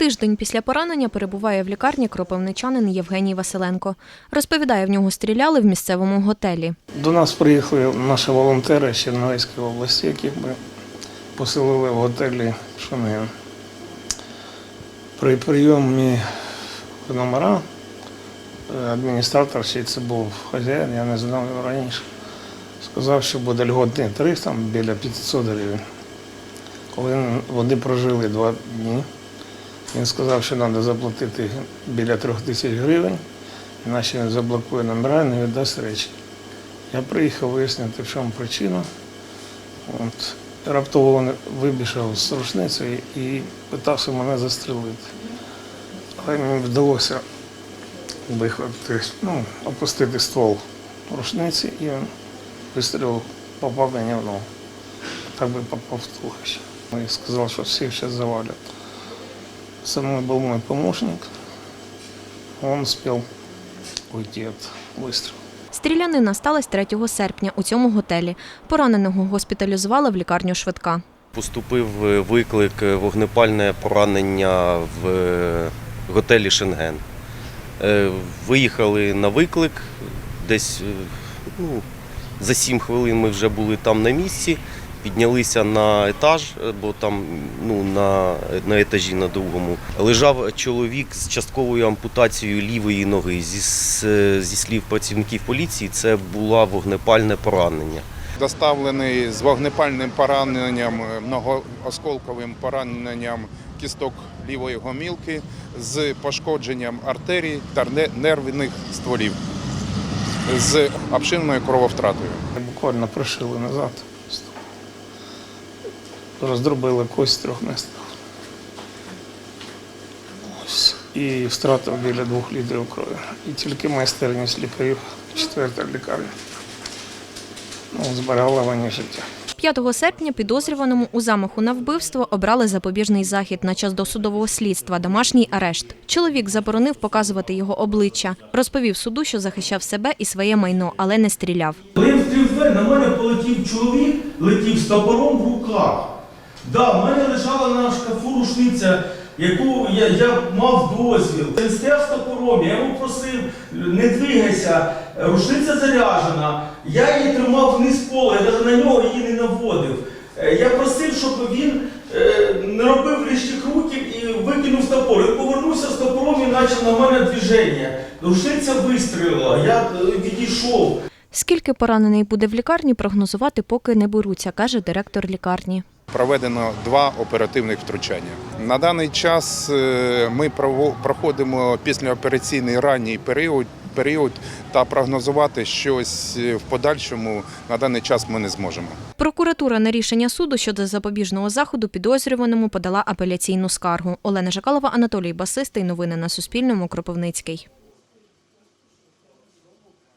Тиждень після поранення перебуває в лікарні кропивничанин Євгеній Василенко. Розповідає, в нього стріляли в місцевому готелі. До нас приїхали наші волонтери з Чернівецької області, яких ми поселили в готелі Шенген. При прийомі номера е, адміністратор, ще це був хазяїн, я не знав його раніше, сказав, що буде льготний тариф там біля 500 гривень. Коли вони прожили два дні, він сказав, що треба заплатити біля трьох тисяч гривень, іначе він заблокує номера і не віддасть речі. Я приїхав вияснити, в чому причина. От. Раптово він вибіжав з рушницею і питався мене застрелити. Але мені вдалося вихватити, ну, опустити ствол рушниці і він вистрілив, попав мені в ногу. Так би попав в туловище. І сказав, що всіх зараз завалять. Со мной был мой помощник. Он успел уйти от выстрела. Стрілянина сталася 3 серпня у цьому готелі. Пораненого госпіталізували в лікарню швидка. Поступив е, виклик е, вогнепальне поранення в е, готелі Шенген. Виїхали на виклик, десь ну, за 7 хвилин ми вже були там на місці, піднялися на етаж, е, бо там ну, на, на етажі на другому. Лежав чоловік з частковою ампутацією лівої ноги. Зі, зі слів працівників поліції, це було вогнепальне поранення. доставлений з вогнепальним пораненням, е, многоосколковим пораненням кісток лівої гомілки з пошкодженням артерій та не- нервних стволів з обширною крововтратою. Буквально пришили назад. Роздробили кость в трьох містах. Ось. І втратив біля двох літрів крові. І тільки майстерність лікарів четверта лікарня. Ну, зберегла мені життя. 5 серпня підозрюваному у замаху на вбивство обрали запобіжний захід на час досудового слідства, домашній арешт. Чоловік заборонив показувати його обличчя. Розповів суду, що захищав себе і своє майно, але не стріляв. Коли я відкрив на мене полетів чоловік, летів з топором в руках. Да, в мене лежала на шкафу рушниця, яку я, я мав дозвіл. Він стояв з топором, я йому просив, не двигайся, рушниця заряджена. Я її тримав вниз пола, я навіть на нього її не наводив. Е, Я просив, щоб він е, не робив лишніх руків і викинув топор. Він повернувся з топором і почав на мене движення. Рушниця вистрілила, я е, відійшов. Скільки поранений буде в лікарні, прогнозувати поки не беруться, каже директор лікарні. Проведено два оперативних втручання. На даний час е, ми проходимо післяопераційний ранній період, період та прогнозувати щось е, в подальшому на даний час ми не зможемо. Прокуратура на рішення суду щодо запобіжного заходу підозрюваному подала апеляційну скаргу. Олена Жакалова, Анатолій Басистий. Новини на Суспільному. Кропивницький.